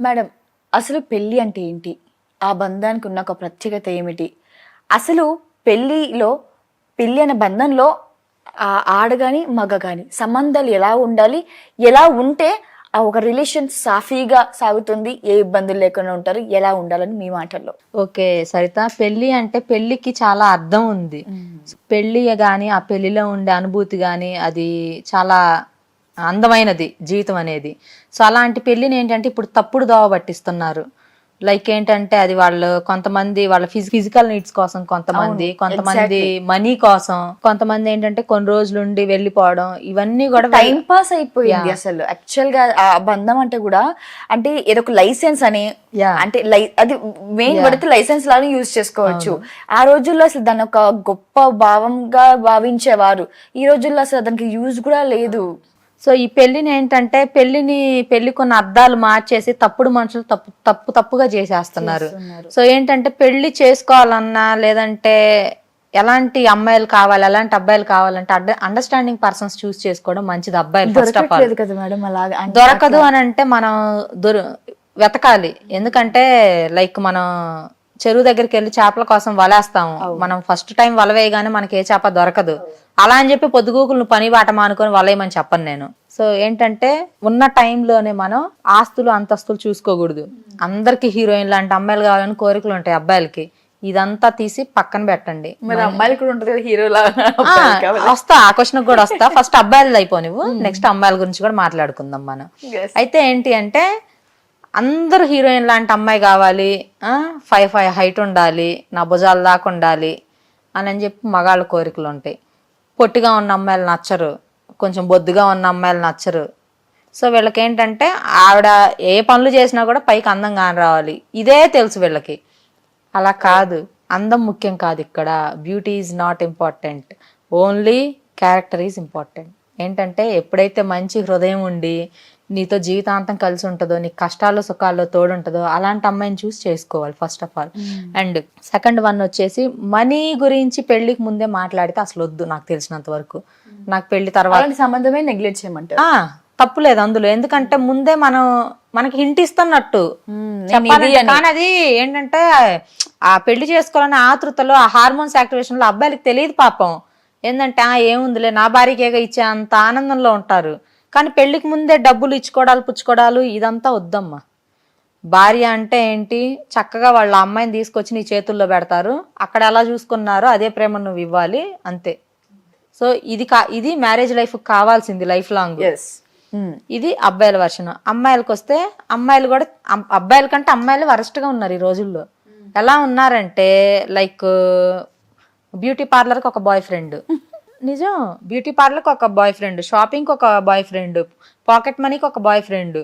Madam అసలు పెళ్ళి అంటే ఏంటి? ఆ బంధానికి ఉన్న ఒక ప్రత్యేకత ఏమిటి? అసలు పెళ్ళిలో పెళ్ళి అనే బంధంలో ఆ ఆడ కానీ మగ కానీ సంబంధాలు ఎలా ఉండాలి? ఎలా ఉంటే ఆ ఒక రిలేషన్ సాఫీగా సాగుతుంది? ఏ ఇబ్బందులు లేకుండా ఉంటారు? ఎలా ఉండాలని మీ మాటల్లో. ఓకే సరిత. పెళ్ళి అంటే పెళ్ళికి చాలా అర్థం ఉంది. పెళ్ళి గాని ఆ పెళ్ళిలో ఉండే అనుభూతి గాని అది చాలా అందమైనది జీవితం అనేది. సో అలాంటి పెళ్ళిని ఏంటంటే ఇప్పుడు తప్పుడు దోవ పట్టిస్తున్నారు. లైక్ ఏంటంటే అది వాళ్ళు కొంతమంది వాళ్ళ ఫిజికల్ నీడ్స్ కోసం కొంతమంది కొంతమంది మనీ కోసం కొంతమంది ఏంటంటే కొన్ని రోజులు ఉండి వెళ్ళిపోవడం ఇవన్నీ కూడా టైం పాస్ అయిపోయింది అసలు. యాక్చువల్గా ఆ బంధం అంటే కూడా అంటే ఏదో ఒక లైసెన్స్ అని. అంటే లై అది మెయిన్ పడితే లైసెన్స్ లాగా యూజ్ చేసుకోవచ్చు. ఆ రోజుల్లో అసలు దాని ఒక గొప్ప భావంగా భావించేవారు. ఈ రోజుల్లో అసలు దానికి యూజ్ కూడా లేదు. సో ఈ పెళ్ళిని ఏంటంటే పెళ్ళిని పెళ్ళి కొన్ని అర్థాలు మార్చేసి తప్పుడు మనుషులు తప్పు తప్పు తప్పుగా చేసేస్తున్నారు. సో ఏంటంటే పెళ్ళి చేసుకోవాలన్నా లేదంటే ఎలాంటి అమ్మాయిలు కావాలి ఎలాంటి అబ్బాయిలు కావాలంటే అండర్స్టాండింగ్ పర్సన్స్ చూస్ చేసుకోవడం మంచిది అబ్బాయిలు ఫస్ట్ ఆఫ్ ఆల్ దొరకదు అని అంటే మనం దొర వెతకాలి. ఎందుకంటే లైక్ మనం చెరువు దగ్గరికి వెళ్ళి చేపల కోసం వలేస్తాము. మనం ఫస్ట్ టైం వల వేయగానే మనకి ఏ చేప దొరకదు. అలా అని చెప్పి పొద్దుగూకులు పని బాట మానుకొని వలేయమని చెప్పను నేను. సో ఏంటంటే ఉన్న టైంలోనే మనం ఆస్తులు అంతస్తులు చూసుకోకూడదు. అందరికి హీరోయిన్ లాంటి అమ్మాయిలు కావాలని కోరికలు ఉంటాయి అబ్బాయిలకి. ఇదంతా తీసి పక్కన పెట్టండి. మరి అమ్మాయిలు కూడా ఉంటుంది కదా హీరో లాగా? ఆ, వస్తా ఆ క్వశ్చన్ కూడా వస్తా. ఫస్ట్ అబ్బాయిలు అయిపో నువ్వు. నెక్స్ట్ అమ్మాయిల గురించి కూడా మాట్లాడుకుందాం మనం. అయితే ఏంటి అంటే అందరూ హీరోయిన్ లాంటి అమ్మాయి కావాలి. ఫైవ్ ఫైవ్ హైట్ ఉండాలి నా భుజాలు దాకా ఉండాలి అని అని చెప్పి మగాళ్ళ కోరికలు ఉంటాయి. పొట్టిగా ఉన్న అమ్మాయిలు నచ్చరు. కొంచెం బొద్దుగా ఉన్న అమ్మాయిలు నచ్చరు. సో వీళ్ళకి ఏంటంటే ఆవిడ ఏ పనులు చేసినా కూడా పైకి అందంగా రావాలి. ఇదే తెలుసు వీళ్ళకి. అలా కాదు. అందం ముఖ్యం కాదు ఇక్కడ. Beauty is not important only character is important ఏంటంటే ఎప్పుడైతే మంచి హృదయం ఉండి నీతో జీవితాంతం కలిసి ఉంటుందో నీకు కష్టాల్లో సుఖాల్లో తోడుంటుందో అలాంటి అమ్మాయిని చూస్ చేసుకోవాలి first of all and second one వచ్చేసి మనీ గురించి పెళ్ళికి ముందే మాట్లాడితే అసలు వద్దు నాకు తెలిసినంత వరకు. నాకు పెళ్ళి తర్వాత సంబంధమే నెగ్లెక్ట్ చేయమంటారు. ఆ తప్పులేదు అందులో. ఎందుకంటే ముందే మనం మనకి హింట్ ఇస్తున్నట్టు. చెప్పాలంటే కానీ అది ఏంటంటే ఆ పెళ్ళి చేసుకోవాలనే ఆతృతలో ఆ హార్మోన్స్ యాక్టివేషన్లో అబ్బాయిలకి తెలియదు పాపం. ఏంటంటే ఆ ఏముందిలే నా భార్యకేగా ఇచ్చే అంత ఆనందంలో ఉంటారు. కానీ పెళ్ళికి ముందే డబ్బులు ఇచ్చుకోవడాలు పుచ్చుకోవడాలు ఇదంతా వద్దమ్మా. భార్య అంటే ఏంటి? చక్కగా వాళ్ళ అమ్మాయిని తీసుకొచ్చి నీ చేతుల్లో పెడతారు. అక్కడ ఎలా చూసుకున్నారో అదే ప్రేమ నువ్వు ఇవ్వాలి అంతే. సో ఇది కా ఇది మ్యారేజ్ లైఫ్ కావాల్సింది లైఫ్ లాంగ్. ఇది అబ్బాయిల వర్షన్. అమ్మాయిలకు వస్తే అమ్మాయిలు కూడా అబ్బాయిల కంటే అమ్మాయిలు వరస్ట్గా ఉన్నారు ఈ రోజుల్లో. ఎలా ఉన్నారంటే లైక్ బ్యూటీ పార్లర్కి ఒక బాయ్ ఫ్రెండ్. నిజం. బ్యూటీ పార్లర్కి ఒక బాయ్ ఫ్రెండ్ షాపింగ్కి ఒక బాయ్ ఫ్రెండ్ పాకెట్ మనీకి ఒక బాయ్ ఫ్రెండ్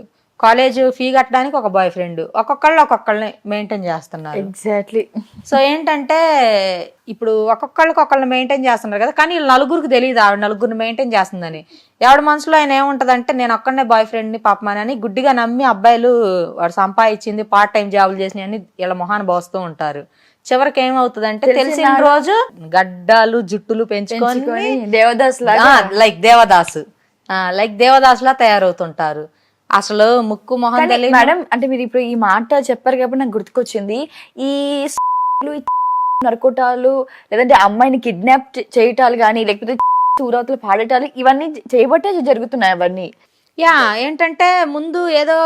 కాలేజ్ ఫీ కట్టడానికి ఒక బాయ్ ఫ్రెండ్. ఒక్కొక్కళ్ళు ఒక్కొక్కళ్ళని మెయింటైన్ చేస్తున్నారు. ఎగ్జాక్ట్లీ సో ఏంటంటే ఇప్పుడు ఒక్కొక్కళ్ళకి ఒకళ్ళని మెయింటైన్ చేస్తున్నారు కదా కానీ వీళ్ళు నలుగురికి తెలియదు ఆవిడ నలుగురిని మెయింటైన్ చేస్తుందని. ఎవడి మనసులో ఆయన ఏముంటదంటే నేను ఒక్కడనే బాయ్ ఫ్రెండ్ని పాపమని అని గుడ్డిగా నమ్మి అబ్బాయిలు వాడు సంపాదించింది పార్ట్ టైం జాబులు చేసినాయి అని వీళ్ళ మొహాన్ని పోస్తూ ఉంటారు. చివరికి ఏమవుతుందంటే తెలిసిన రోజు గడ్డాలు జుట్టులు పెంచుకొని దేవదాస్ లైక్ దేవదాసు. లైక్ దేవదాసులా తయారవుతుంటారు. అసలు ముక్కు మొహం మేడం అంటే మీరు ఇప్పుడు ఈ మాట చెప్పారు కాబట్టి నాకు గుర్తుకొచ్చింది. ఈ నరకోటాలు లేదంటే అమ్మాయిని కిడ్నాప్ చేయటాలు కానీ లేకపోతే ఊరవతలు పాడటాలు ఇవన్నీ చేయబట్టే జరుగుతున్నాయి అవన్నీ. యా ఏంటంటే ముందు ఏదో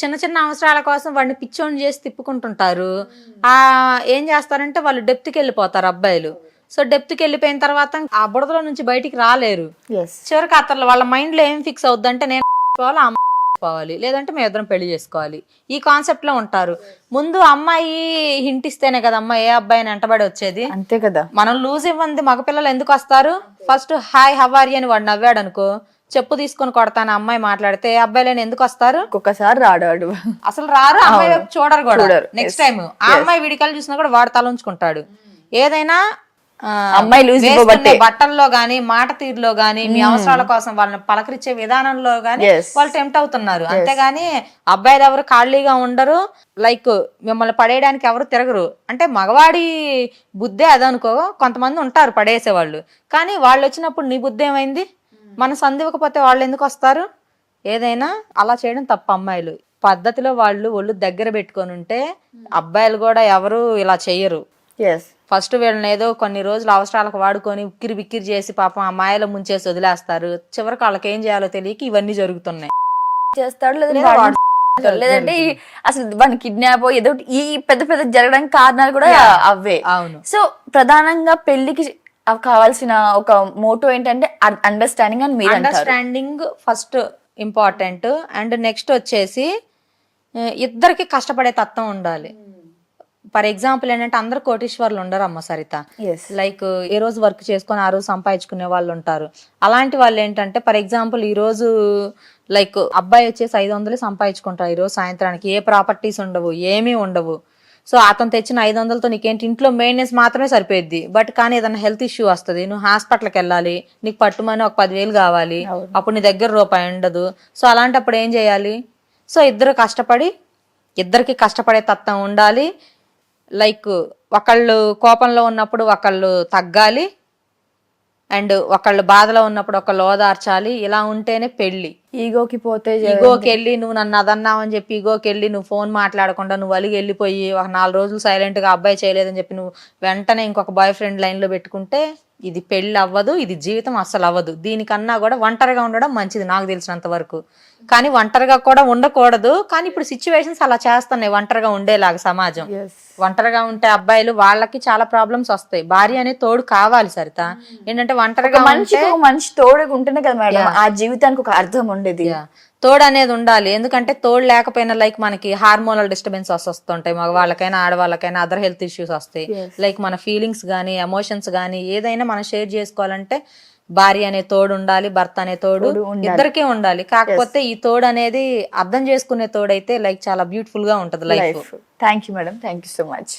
చిన్న చిన్న అవసరాల కోసం వాడిని పిచ్చోని చేసి తిప్పుకుంటుంటారు. ఆ ఏం చేస్తారంటే వాళ్ళు డెప్త్కి వెళ్ళిపోతారు అబ్బాయిలు. సో డెప్త్కి వెళ్ళిపోయిన తర్వాత ఆ బుడదలో నుంచి బయటికి రాలేరు. చివరికి అతను వాళ్ళ మైండ్లో ఏం ఫిక్స్ అవుద్దంటే నేను పోవాలి పోవాలి లేదంటే మేము ఇద్దరం పెళ్ళి చేసుకోవాలి. ఈ కాన్సెప్ట్లో ఉంటారు. ముందు అమ్మాయి హింట్ ఇస్తేనే కదా అమ్మాయి ఏ అబ్బాయిని వెంటబడి వచ్చేది? అంతే కదా. మనం లూజ్ ఇవ్వంది మగపిల్లలు ఎందుకు వస్తారు? ఫస్ట్ హాయ్ హవారి అని వాడు నవ్వాడు అనుకో చెప్పు తీసుకొని కొడతాను అమ్మాయి మాట్లాడితే ఏ అబ్బాయిలని ఎందుకు వస్తారు? ఒక్కొక్కసారి రాడాడు అసలు రారు అమ్మాయి చూడరు కూడా. నెక్స్ట్ టైం ఆ అమ్మాయి వీడికలు చూసినా కూడా వాడు తల ఉంచుకుంటాడు. ఏదైనా ఆ, అమ్మాయి లూజ్ వేసుకునే ఇవ్వబట్టే. బట్టల్లో గాని మాట తీరులో గాని మీ అవసరాల కోసం వాళ్ళని పలకరించే విధానంలో గాని. వాళ్ళు టెంప్ట్ అవుతున్నారు. అంతేగాని అబ్బాయిలు ఎవరు ఖాళీగా ఉండరు. లైక్ మిమ్మల్ని పడేయడానికి ఎవరు తిరగరు. అంటే మగవాడి బుద్ధే అదనుకో కొంతమంది ఉంటారు పడేసేవాళ్ళు. కానీ వాళ్ళు వచ్చినప్పుడు నీ బుద్ధి ఏమైంది? మన సందివ్వకపోతే వాళ్ళు ఎందుకు వస్తారు? ఏదైనా అలా చేయడం తప్ప అమ్మాయిలు. పద్ధతిలో వాళ్ళు ఒళ్ళు దగ్గర పెట్టుకొని ఉంటే అబ్బాయిలు కూడా ఎవరు ఇలా చెయ్యరు. ఫస్ట్ వీళ్ళని ఏదో కొన్ని రోజులు అవసరాలకు వాడుకొని ఉక్కిరి బిక్కిరి చేసి పాపం ఆ మాయలో ముంచేసి వదిలేస్తారు. చివరికి వాళ్ళకి ఏం చేయాలో తెలియక ఇవన్నీ జరుగుతున్నాయి. చేస్తాడు లేదంటే లేదా అసలు వాడిని కిడ్నాప్ ఏదో ఈ పెద్ద పెద్ద జరగడానికి కారణాలు కూడా అవే. అవును. సో ప్రధానంగా పెళ్ళికి కావాల్సిన ఒక మోటో ఏంటంటే అండర్స్టాండింగ్ అని మీరు understanding first important and next వచ్చేసి ఇద్దరికి కష్టపడే తత్వం ఉండాలి. ఫర్ ఎగ్జాంపుల్ ఏంటంటే అందరు కోటీశ్వర్లు ఉండరు అమ్మ సరిత. ఎస్ లైక్ ఏ రోజు వర్క్ చేసుకొని ఆ రోజు సంపాదించుకునే వాళ్ళు ఉంటారు. అలాంటి వాళ్ళు ఏంటంటే ఫర్ ఎగ్జాంపుల్ ఈ రోజు లైక్ అబ్బాయి వచ్చేసి ఐదు వందలు సంపాదించుకుంటారు ఈ రోజు సాయంత్రానికి. ఏ ప్రాపర్టీస్ ఉండవు ఏమీ ఉండవు. సో అతను తెచ్చిన ఐదు వందలతో నీకేంటి ఇంట్లో మెయింటెనెన్స్ మాత్రమే సరిపోద్ది బట్ కానీ ఏదైనా హెల్త్ ఇష్యూ వస్తుంది నువ్వు హాస్పిటల్కి వెళ్ళాలి నీకు పట్టుమని ఒక పదివేలు కావాలి. అప్పుడు నీ దగ్గర రూపాయి ఉండదు. సో అలాంటప్పుడు ఏం చేయాలి? సో ఇద్దరు కష్టపడి ఇద్దరికి కష్టపడే తత్వం ఉండాలి. లైక్ ఒకళ్ళు కోపంలో ఉన్నప్పుడు ఒకళ్ళు తగ్గాలి. అండ్ ఒకళ్ళు బాధలో ఉన్నప్పుడు ఒకళ్ళు ఓదార్చాలి ఇలా ఉంటేనే పెళ్ళి. ఈగోకి పోతే ఈగోకి వెళ్ళి నువ్వు నన్ను అదన్నావు అని చెప్పి ఈగోకి వెళ్ళి నువ్వు ఫోన్ మాట్లాడకుండా నువ్వు అలిగి వెళ్ళిపోయి ఒక నాలుగు రోజులు సైలెంట్గా అబ్బాయి చేయలేదని చెప్పి నువ్వు వెంటనే ఇంకొక బాయ్ ఫ్రెండ్ లైన్లో పెట్టుకుంటే ఇది పెళ్ళి అవ్వదు ఇది జీవితం అస్సలు అవ్వదు. దీనికన్నా కూడా ఒంటరిగా ఉండడం మంచిది నాకు తెలిసినంత వరకు. కానీ ఒంటరిగా కూడా ఉండకూడదు. కానీ ఇప్పుడు సిచ్యువేషన్స్ అలా చేస్తున్నాయి ఒంటరిగా ఉండేలాగా సమాజం. ఒంటరిగా ఉంటే అబ్బాయిలు వాళ్ళకి చాలా ప్రాబ్లమ్స్ వస్తాయి. భార్య అనే తోడు కావాలి సరిత. ఏంటంటే ఒంటరిగా ఒక మనిషి తోడుగా ఉంటేనే కదా మేడం ఆ జీవితానికి ఒక అర్థం ఉండేది. తోడు అనేది ఉండాలి. ఎందుకంటే తోడు లేకపోయినా లైక్ మనకి హార్మోనల్ డిస్టర్బెన్స్ వస్తుంటాయి. మగవాళ్ళకైనా ఆడవాళ్ళకైనా అదర్ హెల్త్ ఇష్యూస్ వస్తాయి. లైక్ మన ఫీలింగ్స్ కానీ ఎమోషన్స్ కానీ ఏదైనా మనం షేర్ చేసుకోవాలంటే భార్య అనే తోడు ఉండాలి భర్త అనే తోడు. ఇద్దరికే ఉండాలి. కాకపోతే ఈ తోడు అనేది అర్థం చేసుకునే తోడు అయితే లైక్ చాలా బ్యూటిఫుల్గా ఉంటది life life thank you madam thank you so much